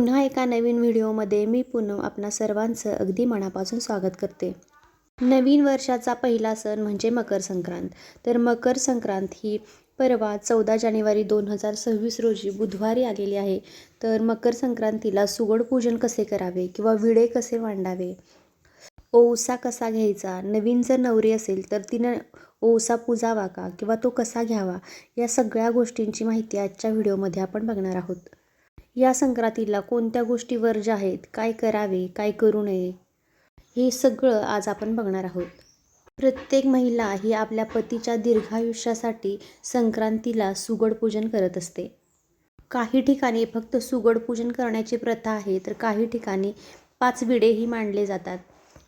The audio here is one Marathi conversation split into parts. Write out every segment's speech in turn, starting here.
पुन्हा एका नवीन व्हिडिओमध्ये मी पुनम आपणा सर्वांचं अगदी मनापासून स्वागत करते. नवीन वर्षाचा पहिला सण म्हणजे मकर संक्रांत. तर मकर संक्रांत ही परवा चौदा जानेवारी दोन हजार सव्वीस रोजी बुधवारी आलेली आहे. तर मकर संक्रांतीला सुगड पूजन कसे करावे किंवा विडे कसे मांडावे? ओसा कसा घ्यायचा? नवीन जर नवरी असेल तर तिनं ओसा पूजावा का किंवा तो कसा घ्यावा? या सगळ्या गोष्टींची माहिती आजच्या व्हिडिओमध्ये आपण बघणार आहोत. या संक्रांतीला कोणत्या गोष्टी वर्ज आहेत? काय करावे? काय करू नये? हे सगळं आज आपण बघणार आहोत. प्रत्येक महिला ही आपल्या पतीच्या दीर्घायुष्यासाठी संक्रांतीला सुगड पूजन करत असते. काही ठिकाणी फक्त सुगड पूजन करण्याची प्रथा आहे तर काही ठिकाणी पाच विडेही मांडले जातात.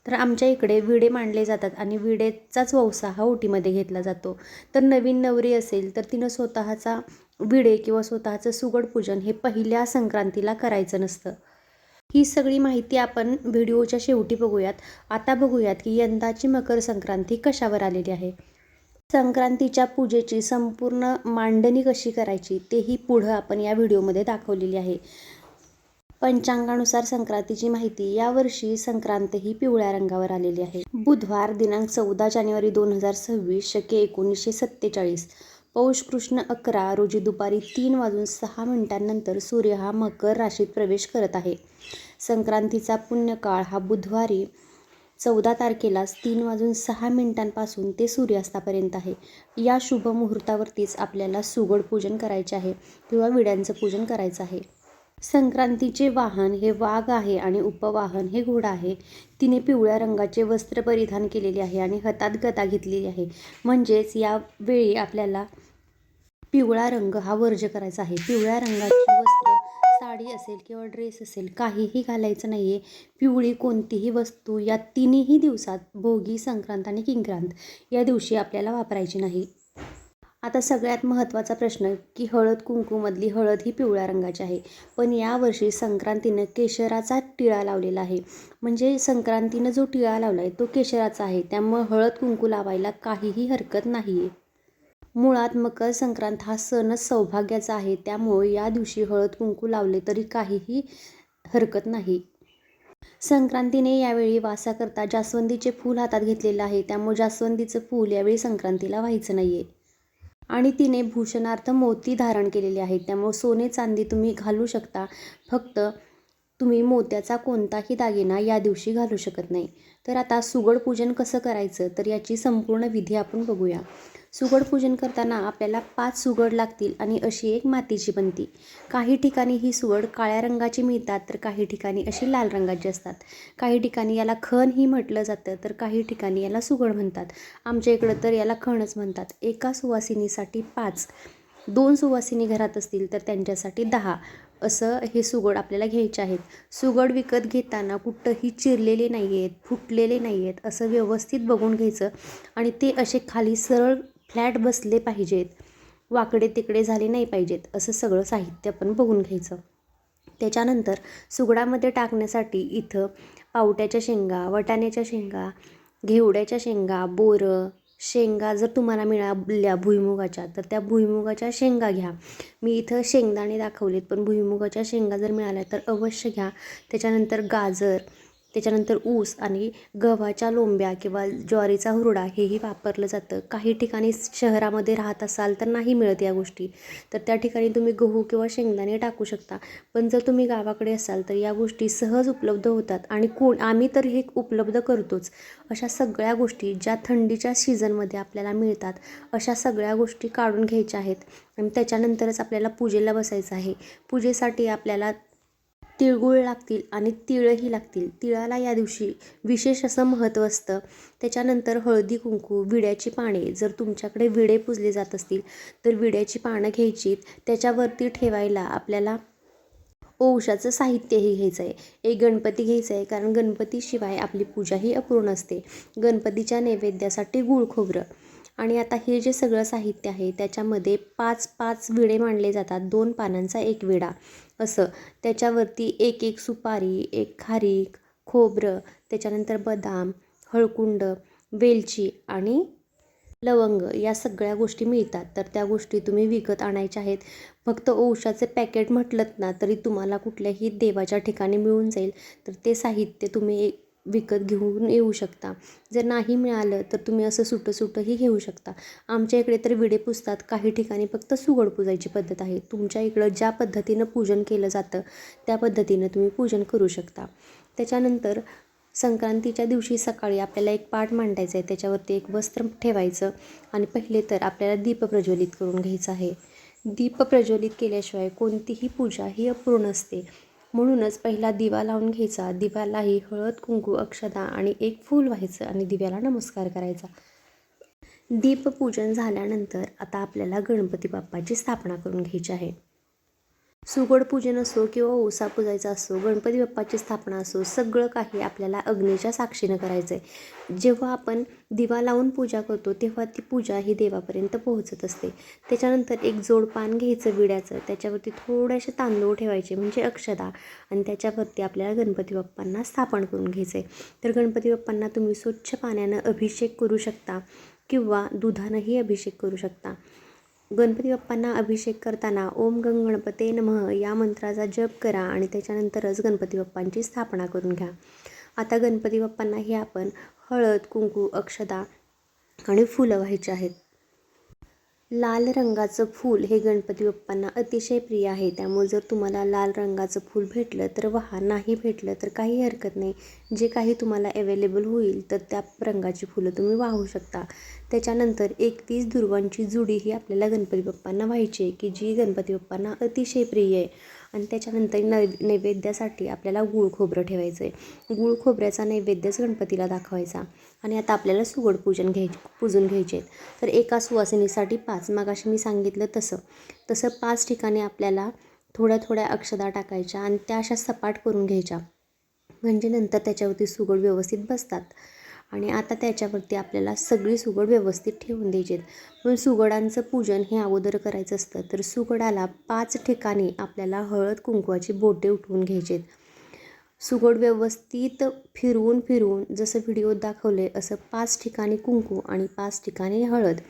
तर आमच्या इकडे विडे मांडले जातात आणि विडेचाच वौसा हा ओटीमध्ये घेतला जातो. तर नवीन नवरी असेल तर तिनं स्वतःचा विडे किंवा स्वतःचं सुगड पूजन हे पहिल्या संक्रांतीला करायचं नसतं. ही सगळी माहिती आपण व्हिडिओच्या शेवटी बघूयात. आता बघूयात की यंदाची मकर संक्रांती कशावर आलेली आहे? संक्रांतीच्या पूजेची संपूर्ण मांडणी कशी करायची तेही पुढं आपण या व्हिडिओमध्ये दाखवलेली आहे. पंचांगानुसार संक्रांतीची माहिती यावर्षी संक्रांत ही पिवळ्या रंगावर आलेली आहे. बुधवार दिनांक चौदा जानेवारी दोन हजार सव्वीस शके एकोणीसशे सत्तेचाळीस. पौष कृष्ण अकरा रोजी दुपारी तीन वाजून सहा मिनिटांनंतर सूर्य हा मकर राशीत प्रवेश करत आहे. संक्रांतीचा पुण्यकाळ हा बुधवारी चौदा तारखेलाच तीन वाजून सहा मिनिटांपासून ते सूर्यास्तापर्यंत आहे. या शुभ मुहूर्तावरतीच आपल्याला सुगड पूजन करायचे आहे. किंवा विड्यांचं पूजन करायचं आहे. संक्रांतीचे वाहन हे वाघ आहे आणि उपवाहन हे घोडा आहे. तिने पिवळ्या रंगाचे वस्त्र परिधान केलेले आहे आणि हातात गदा घेतलेली आहे. म्हणजेच यावेळी आपल्याला पिवळा रंग हा वर्ज करायचा आहे. पिवळ्या रंगाची वस्त्र साडी असेल किंवा ड्रेस असेल काहीही घालायचं नाही आहे पिवळी कोणतीही वस्तू या तिन्ही दिवसात भोगी संक्रांत आणि किंक्रांत या दिवशी आपल्याला वापरायची नाही. आता सगळ्यात महत्त्वाचा प्रश्न की हळद कुंकूमधली हळद ही पिवळ्या रंगाची आहे. पण यावर्षी संक्रांतीनं केशराचा टिळा लावलेला आहे. म्हणजे संक्रांतीनं जो टिळा लावला आहे तो केशराचा आहे. त्यामुळं हळद कुंकू लावायला काहीही हरकत नाही आहे मुळात मकर संक्रांत हा सणच सौभाग्याचा आहे. त्यामुळे या दिवशी हळद कुंकू लावले तरी काहीही हरकत नाही. संक्रांतीने यावेळी वासाकरता जास्वंदीचे फूल हातात घेतलेलं आहे. त्यामुळे जास्वंदीचं फूल यावेळी संक्रांतीला व्हायचं नाही आहे आणि तिने भूषणार्थ मोती धारण केलेले आहेत. त्यामुळे सोने चांदी तुम्ही घालू शकता. फक्त तुम्ही मोत्याचा कोणताही दागिना या दिवशी घालू शकत नाही. तर आता सुगड पूजन कसं करायचं? तर याची संपूर्ण विधी आपण बघूया. सुगड पूजन करताना आपल्याला पाच सुगड लागतील आणि अशी एक मातीची बनती काही ठिकाणी ही सुगड काळ्या रंगाची मिळतात तर काही ठिकाणी अशी लाल रंगाची असतात. काही ठिकाणी याला खण ही म्हटलं जातं तर काही ठिकाणी याला सुगड म्हणतात. आमच्या इकडं तर याला खणच म्हणतात. एका सुवासिनीसाठी पाच. दोन सुवासिनी घरात असतील तर त्यांच्यासाठी दहा. असं हे सुगड आपल्याला घ्यायचे आहेत. सुगड विकत घेताना कुठंही चिरलेले नाही आहेत फुटलेले नाही आहेत असं व्यवस्थित बघून घ्यायचं आणि ते असे खाली सरळ फ्लॅट बसले पाहिजेत. वाकडे तिकडे झाले नाही पाहिजेत असं सगळं साहित्य पण बघून घ्यायचं. त्याच्यानंतर सुगडामध्ये टाकण्यासाठी इथं पावट्याच्या शेंगा वटाण्याच्या शेंगा घेवड्याच्या शेंगा बोरं शेंगा जर तुम्हाला मिळाल्या भुईमुगाच्या तर त्या भुईमुगाच्या शेंगा घ्या. मी इथं शेंगदाणे दाखवलेत पण भुईमुगाच्या शेंगा जर मिळाल्या तर अवश्य घ्या. त्याच्यानंतर गाजर त्याच्यानंतर ऊस आणि गव्हाच्या लोंब्या किंवा ज्वारीचा हुरडा हेही वापरलं जातं. काही ठिकाणी शहरामध्ये राहत असाल तर नाही मिळत या गोष्टी. तर त्या ठिकाणी तुम्ही गहू किंवा शेंगदाणे टाकू शकता. पण जर तुम्ही गावाकडे असाल तर या गोष्टी सहज उपलब्ध होतात आणि कोण आम्ही तर हे उपलब्ध करतोच. अशा सगळ्या गोष्टी ज्या थंडीच्या सीझनमध्ये आपल्याला मिळतात अशा सगळ्या गोष्टी काढून घ्यायच्या आहेत. आणि त्याच्यानंतरच आपल्याला पूजेला बसायचं आहे. पूजेसाठी आपल्याला तिळगुळ लागतील आणि तिळही लागतील. तिळाला या दिवशी विशेष असं महत्त्व असतं. त्याच्यानंतर हळदी कुंकू विड्याची पाने जर तुमच्याकडे विडे पुजले जात असतील तर विड्याची पानं घ्यायची त्याच्यावरती ठेवायला आपल्याला ओवशाचं साहित्यही घ्यायचं आहे एक गणपती घ्यायचं आहे कारण गणपतीशिवाय आपली पूजाही अपूर्ण असते गणपतीच्या नैवेद्यासाठी गुळ खोबरं आणि आता हे जे सगळं साहित्य आहे त्याच्यामध्ये पाच पाच विडे मांडले जातात. दोन पानांचा एक विडा. असं. त्याच्यावरती एक एक सुपारी एक खारीक खोबरं त्याच्यानंतर बदाम हळकुंड वेलची आणि लवंग या सगळ्या गोष्टी मिळतात. तर त्या गोष्टी तुम्ही विकत आणायच्या आहेत. फक्त औषधाचे पॅकेट म्हटलं ना तरी तुम्हाला कुठल्याही देवाच्या ठिकाणी मिळून जाईल. तर ते साहित्य तुम्ही विकत घेऊन येऊ शकता. जर नाही मिळालं तर तुम्ही असं सुटं सुटंही घेऊ शकता. आमच्या इकडे तर विडे पुजतात काही ठिकाणी फक्त सुगड पूजायची पद्धत आहे. तुमच्या इकडं ज्या पद्धतीनं पूजन केलं जातं त्या पद्धतीनं तुम्ही पूजन करू शकता. त्याच्यानंतर संक्रांतीच्या दिवशी सकाळी आपल्याला एक पाठ मांडायचं आहे. त्याच्यावरती एक वस्त्र ठेवायचं आणि पहिले तर आपल्याला दीप प्रज्वलित करून घ्यायचं आहे. दीप प्रज्वलित केल्याशिवाय कोणतीही पूजा ही अपूर्ण असते म्हणूनच पहिला दिवा लावून घ्यायचा. दिव्यालाही हळद कुंकू अक्षदा आणि एक फूल व्हायचं आणि दिव्याला नमस्कार करायचा. दीपपूजन झाल्यानंतर आता आपल्याला गणपती बाप्पाची स्थापना करून घ्यायची आहे. सुगड पूजन असो किंवा ओसा पूजायचा असो गणपती बाप्पाची स्थापना असो सगळं काही आपल्याला अग्नीच्या साक्षीनं करायचं आहे जेव्हा आपण दिवा लावून पूजा करतो तेव्हा ती पूजा ही देवापर्यंत पोहोचत असते. त्याच्यानंतर एक जोड पान घ्यायचं विड्याचं त्याच्यावरती थोडेसे तांदूळ ठेवायचे म्हणजे अक्षदा आणि त्याच्यावरती आपल्याला गणपती बाप्पांना स्थापन करून घ्यायचं आहे तर गणपती बाप्पांना तुम्ही स्वच्छ पाण्यानं अभिषेक करू शकता किंवा दुधानंही अभिषेक करू शकता. गणपती बाप्पांना अभिषेक करताना ओम गंग गणपते नमः या मंत्राचा जप करा आणि त्याच्यानंतरच गणपती बाप्पांची स्थापना करून घ्या. आता गणपती बाप्पांना हे आपण हळद कुंकू अक्षदा आणि फुलं व्हायची आहेत. लाल रंगाचं फूल हे गणपती बाप्पांना अतिशय प्रिय आहे. त्यामुळे जर तुम्हाला लाल रंगाचं फूल भेटलं तर वहा नाही भेटलं तर काही हरकत नाही. जे काही तुम्हाला अवेलेबल होईल तर त्या रंगाची फुलं तुम्ही वाहू शकता. त्याच्यानंतर एकतीस दुर्वांची जुडी ही आपल्याला गणपती बाप्पांना व्हायची आहे की जी गणपती बाप्पांना अतिशय प्रिय आहे. आणि त्याच्यानंतर नै नैवेद्यासाठी आपल्याला गुळ खोबरं ठेवायचं आहे गुळ खोबऱ्याचा नैवेद्यच गणपतीला दाखवायचा आणि आता आपल्याला सुगड पूजन घ्याय पूजून घ्यायचे आहेत तर एका सुवासिनीसाठी पाच मागाशी मी सांगितलं तसं. तसं पाच ठिकाणी आपल्याला थोड्या थोड्या अक्षदा टाकायच्या आणि त्या अशा सपाट करून घ्यायच्या. म्हणजे नंतर त्याच्यावरती सुगड व्यवस्थित बसतात. आणि आता त्याच्यावरती आपल्याला सगळी सुगड व्यवस्थित ठेवून द्यायची आहेत पण सुगडांचं पूजन हे अगोदर करायचं असतं तर सुगडाला पाच ठिकाणी आपल्याला हळद कुंकवाची बोटे उठवून घ्यायचे आहेत सुगड व्यवस्थित फिरवून फिरवून जसं व्हिडिओत दाखवले असं पाच ठिकाणी कुंकू आणि पाच ठिकाणी हळद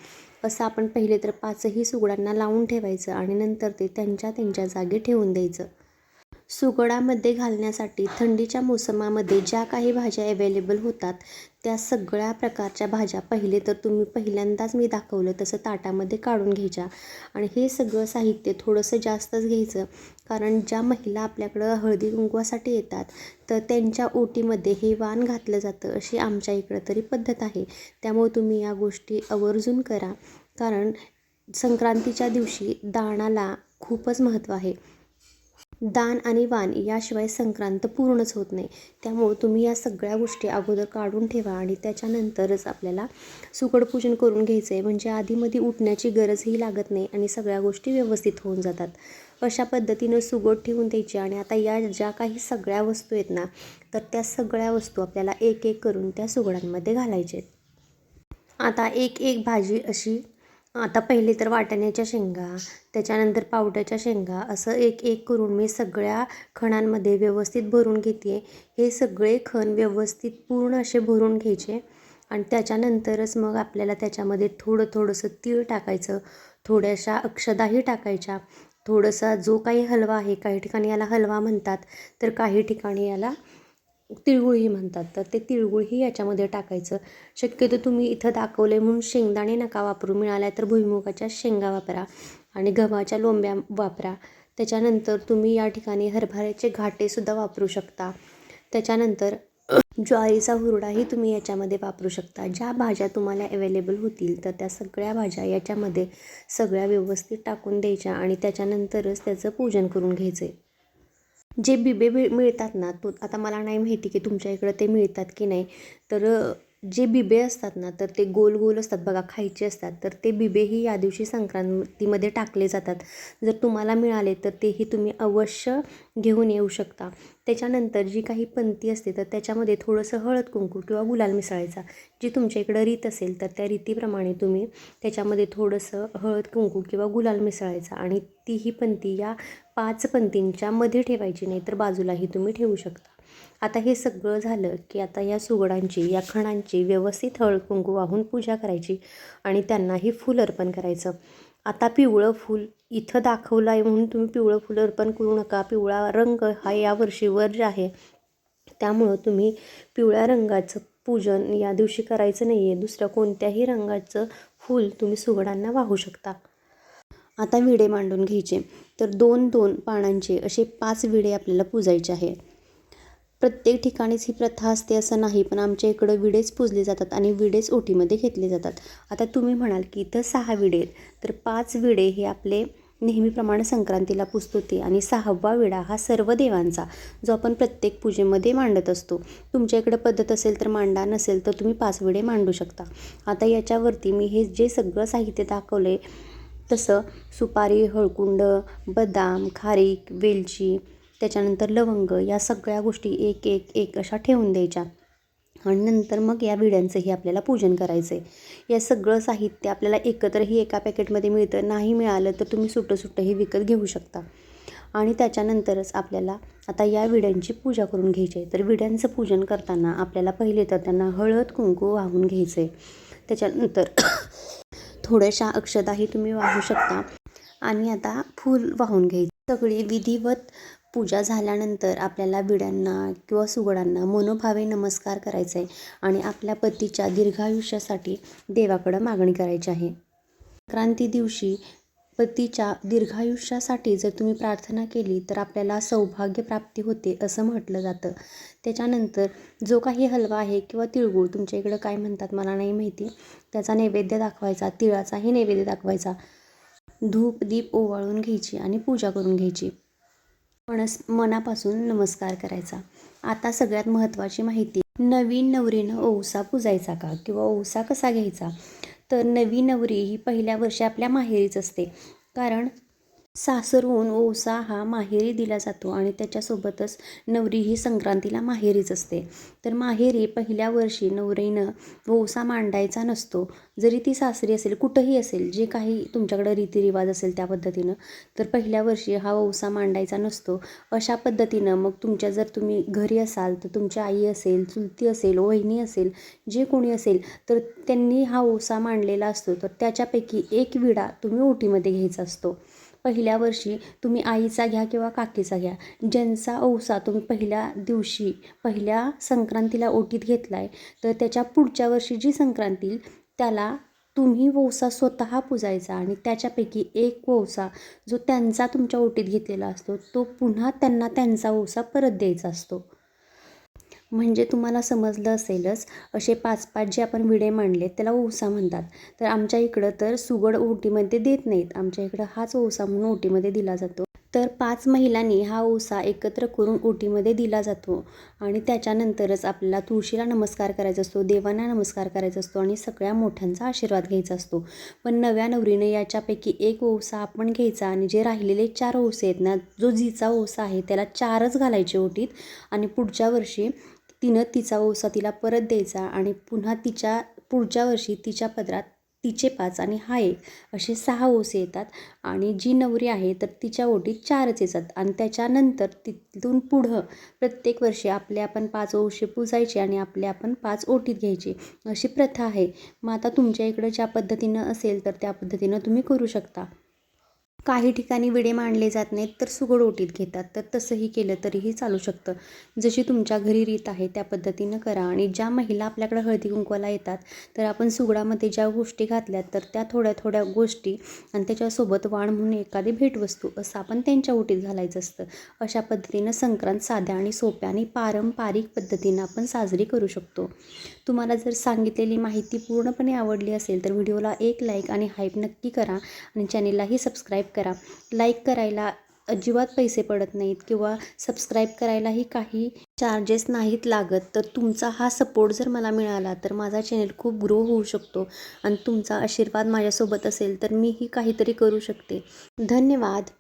असं आपण पहिले तर पाचही सुगडांना लावून ठेवायचं आणि नंतर ते त्यांच्या त्यांच्या जागी ठेवून द्यायचं. सुगडामध्ये घालण्यासाठी थंडीच्या मोसमामध्ये ज्या काही भाज्या अवेलेबल होतात त्या सगळ्या प्रकारच्या भाज्या. पहिले तर तुम्ही पहिल्यांदाच मी दाखवलं तसं ताटामध्ये काढून घ्यायच्या. आणि हे सगळं साहित्य थोडंसं जास्तच घ्यायचं. कारण ज्या महिला आपल्याकडं हळदी कुंकवासाठी येतात तर त्यांच्या ओटीमध्ये हे वाण घातलं जातं अशी आमच्या इकडं तरी पद्धत आहे. त्यामुळे तुम्ही या गोष्टी आवर्जून करा. कारण संक्रांतीच्या दिवशी दाणाला खूपच महत्त्व आहे. दान आणि वाण याशिवाय संक्रांत पूर्णच होत नाही. त्यामुळं तुम्ही या सगळ्या गोष्टी अगोदर काढून ठेवा आणि त्याच्यानंतरच आपल्याला सुकडपूजन करून घ्यायचं आहे म्हणजे आधीमध्ये उठण्याची गरजही लागत नाही आणि सगळ्या गोष्टी व्यवस्थित होऊन जातात. अशा पद्धतीनं सुगोट ठेवून द्यायची आणि आता या ज्या काही सगळ्या वस्तू आहेत ना तर त्या सगळ्या वस्तू आपल्याला एक एक करून त्या सुगडांमध्ये घालायच्या आहेत. आता एक एक भाजी अशी आता पहिले तर वाटाण्याच्या शेंगा त्याच्यानंतर पावट्याच्या शेंगा असं एक एक करून मी सगळ्या खणांमध्ये व्यवस्थित भरून घेते हे सगळे खण व्यवस्थित पूर्ण असे भरून घ्यायचे आणि त्याच्यानंतरच मग आपल्याला त्याच्यामध्ये थोडं थोडंसं तीळ टाकायचं थोड्याशा अक्षदाही टाकायच्या. थोडंसा जो काही हलवा आहे काही ठिकाणी याला हलवा म्हणतात तर काही ठिकाणी याला तिळगुळही म्हणतात. तर ते तिळगुळही याच्यामध्ये टाकायचं. शक्यतो तुम्ही इथं दाखवले म्हणून शेंगदाणे नका वापरू. मिळाल्या तर भुईमुगाच्या शेंगा वापरा आणि गव्हाच्या लोंब्या वापरा. त्याच्यानंतर तुम्ही या ठिकाणी हरभऱ्याचे घाटेसुद्धा वापरू शकता. त्याच्यानंतर ज्वारीचा हुरडाही तुम्ही याच्यामध्ये वापरू शकता. ज्या भाज्या तुम्हाला अवेलेबल होतील तर त्या सगळ्या भाज्या याच्यामध्ये सगळ्या व्यवस्थित टाकून द्यायच्या आणि त्याच्यानंतरच त्याचं पूजन करून घ्यायचं आहे जे बिबे मिळतात ना तो आता मला नाही माहिती की तुमच्या इकडं ते मिळतात की नाही. तर जे बिबे असतात ना तर ते गोल गोल असतात बघा खायचे असतात. तर ते बिबेही या दिवशी संक्रांतीमध्ये टाकले जातात. जर तुम्हाला मिळाले तर तेही तुम्ही अवश्य घेऊन येऊ शकता. त्याच्यानंतर जी काही पंती असते तर त्याच्यामध्ये थोडंसं हळद कुंकू किंवा गुलाल मिसळायचा. जी तुमच्या इकडं रीत असेल तर त्या रीतीप्रमाणे तुम्ही त्याच्यामध्ये थोडंसं हळद कुंकू किंवा गुलाल मिसळायचा आणि तीही पंती या पाच पंतींच्या मध्ये ठेवायची नाही तर बाजूलाही तुम्ही ठेवू शकता. आता हे सगळं झालं की आता या सुगडांची या खणांची व्यवस्थित हळद कुंकू वाहून पूजा करायची आणि त्यांनाही फूल अर्पण करायचं. आता पिवळं फूल इथं दाखवलं आहे म्हणून तुम्ही पिवळं फूल अर्पण करू नका. पिवळा रंग हा यावर्षी वर्ज आहे. त्यामुळं तुम्ही पिवळ्या रंगाचं पूजन या दिवशी करायचं नाही आहे दुसऱ्या कोणत्याही रंगाचं फूल तुम्ही सुगडांना वाहू शकता. आता विडे मांडून घ्यायचे. तर दोन दोन पानांचे असे पाच विडे आपल्याला पूजायचे आहे. प्रत्येक ठिकाणीच ही प्रथा असते असं नाही पण आमच्या इकडं विडेच पूजले जातात आणि विडेच ओटीमध्ये घेतले जातात. आता तुम्ही म्हणाल की इथं सहा विडे तर पाच विडे हे आपले नेहमीप्रमाणे संक्रांतीला पुजतो ते आणि सहावा विडा हा सर्व देवांचा जो आपण प्रत्येक पूजेमध्ये मांडत असतो. तुमच्या इकडं पद्धत असेल तर मांडा नसेल तर तुम्ही पाच विडे मांडू शकता. आता याच्यावरती मी हे जे सगळं साहित्य दाखवलं आहे तसं सुपारी हळकुंड बदाम खारीक वेलची त्याच्यानंतर लवंग या सगळ्या गोष्टी एक एक एक अशा ठेवून द्यायच्या. आणि नंतर मग या विड्यांचंही आपल्याला पूजन करायचं आहे या सगळं साहित्य आपल्याला एकत्रही एका पॅकेटमध्ये मिळतं नाही मिळालं तर तुम्ही सुटं सुटंही विकत घेऊ शकता. आणि त्याच्यानंतरच आपल्याला आता या विड्यांची पूजा करून घ्यायची आहे तर विड्यांचं पूजन करताना आपल्याला पहिले तर त्यांना हळद कुंकू वाहून घ्यायचं आहे त्याच्यानंतर थोड्याशा अक्षताही तुम्ही वाहू शकता. आणि आता फूल वाहून घ्यायचं. सगळी विधिवत पूजा झाल्यानंतर आपल्याला विड्यांना किंवा सुगडांना मनोभावे नमस्कार करायचा आहे आणि आपल्या पतीच्या दीर्घायुष्यासाठी देवाकडं मागणी करायची आहे. संक्रांती दिवशी पतीच्या दीर्घायुष्यासाठी जर तुम्ही प्रार्थना केली तर आपल्याला सौभाग्य प्राप्ती होते असं म्हटलं जातं. त्याच्यानंतर जो काही हलवा आहे किंवा तिळगुळ तुमच्या इकडं काय म्हणतात मला नाही माहिती त्याचा नैवेद्य दाखवायचा तिळाचाही नैवेद्य दाखवायचा. धूप दीप ओवाळून घ्यायची आणि पूजा करून घ्यायची. मनस मनापासून नमस्कार करायचा. आता सगळ्यात महत्त्वाची माहिती. नवीन नवरीनं ओवसा पुजायचा का? किंवा ओवसा कसा घ्यायचा? तर नवी नवरी ही पहिल्या वर्षी आपल्या माहेरीच असते. कारण सासरहून ओसा हा माहेरी दिला जातो आणि त्याच्यासोबतच नवरी ही संक्रांतीला माहेरीच असते. तर माहेरी पहिल्या वर्षी नवरीनं ओसा मांडायचा नसतो. जरी ती सासरी असेल कुठंही असेल जे काही तुमच्याकडं रीतिरिवाज असेल त्या पद्धतीनं तर पहिल्या वर्षी हा ओसा मांडायचा नसतो. अशा पद्धतीनं मग तुमच्या जर तुम्ही घरी असाल तर तुमची आई असेल चुलती असेल वहिनी असेल जे कोणी असेल तर त्यांनी हा ओसा मांडलेला असतो. तर त्याच्यापैकी एक विडा तुम्ही ओटीमध्ये घ्यायचा असतो. पहिल्या वर्षी तुम्ही आईचा घ्या किंवा काकीचा घ्या ज्यांचा औसा तुम्ही पहिल्या दिवशी पहिल्या संक्रांतीला ओटीत घेतला आहे तर त्याच्या पुढच्या वर्षी जी संक्रांती त्याला तुम्ही वौसा स्वतः पुजायचा आणि त्याच्यापैकी एक वौसा जो त्यांचा तुमच्या ओटीत घेतलेला असतो तो पुन्हा त्यांना त्यांचा वौसा परत द्यायचा असतो. म्हणजे तुम्हाला समजलं असेलच असे पाच पाच जे आपण विडे मांडले त्याला ओसा म्हणतात. तर आमच्या इकडं तर सुगड ओटीमध्ये देत नाहीत. आमच्या इकडं हाच ओसा म्हणून ओटीमध्ये दिला जातो. तर पाच महिलांनी हा ओसा एकत्र करून ओटीमध्ये दिला जातो आणि त्याच्यानंतरच आपल्याला तुळशीला नमस्कार करायचा असतो देवांना नमस्कार करायचा असतो आणि सगळ्या मोठ्यांचा आशीर्वाद घ्यायचा असतो. पण नव्या नवरीने याच्यापैकी एक ओसा आपण घ्यायचा आणि जे राहिलेले चार ओसे आहेत ना जो जिचा ओसा आहे त्याला चारच घालायचे ओटीत आणि पुढच्या वर्षी तिनं तिचा ओसा तिला परत द्यायचा आणि पुन्हा तिच्या पुढच्या वर्षी तिच्या पदरात तिचे पाच आणि हा एक असे सहा ओसे येतात. आणि जी नवरी आहे तर तिच्या ओटीत चारच येतात. आणि त्याच्यानंतर तिथून पुढं प्रत्येक वर्षी आपले आपण पाच ओशे पुजायचे आणि आपले आपण पाच ओटीत घ्यायचे. अशी प्रथा आहे. मग आता तुमच्या इकडं ज्या पद्धतीनं असेल तर त्या पद्धतीनं तुम्ही करू शकता. काही ठिकाणी विडे मांडले जात नाहीत तर सुगड ओटीत घेतात. तर तसंही केलं तरीही चालू शकतं. जशी तुमच्या घरी रीत आहे त्या पद्धतीनं करा. आणि ज्या महिला आपल्याकडे हळदी कुंकवाला येतात तर आपण सुगडामध्ये ज्या गोष्टी घातल्यात तर त्या थोड्या थोड्या गोष्टी आणि त्याच्यासोबत वाण म्हणून एखादी भेटवस्तू असं आपण त्यांच्या ओटीत घालायचं असतं. अशा पद्धतीनं संक्रांत साध्या आणि सोप्या आणि पारंपरिक पद्धतीनं आपण साजरी करू शकतो. तुम्हाला जर सांगितलेली माहिती पूर्णपणे आवडली असेल तर व्हिडिओला एक लाईक आणि हाईप नक्की करा. आणि चॅनेललाही सबस्क्राईब करा. लाईक करायला अजिबात पैसे पडत नाहीत किंवा सबस्क्राईब करायलाही काही चार्जेस नाहीत लागत. तर तुमचा हा सपोर्ट जर मला मिळाला तर माझा चॅनेल खूप ग्रो होऊ शकतो आणि तुमचा आशीर्वाद माझ्यासोबत असेल तर मीही काहीतरी करू शकते. धन्यवाद.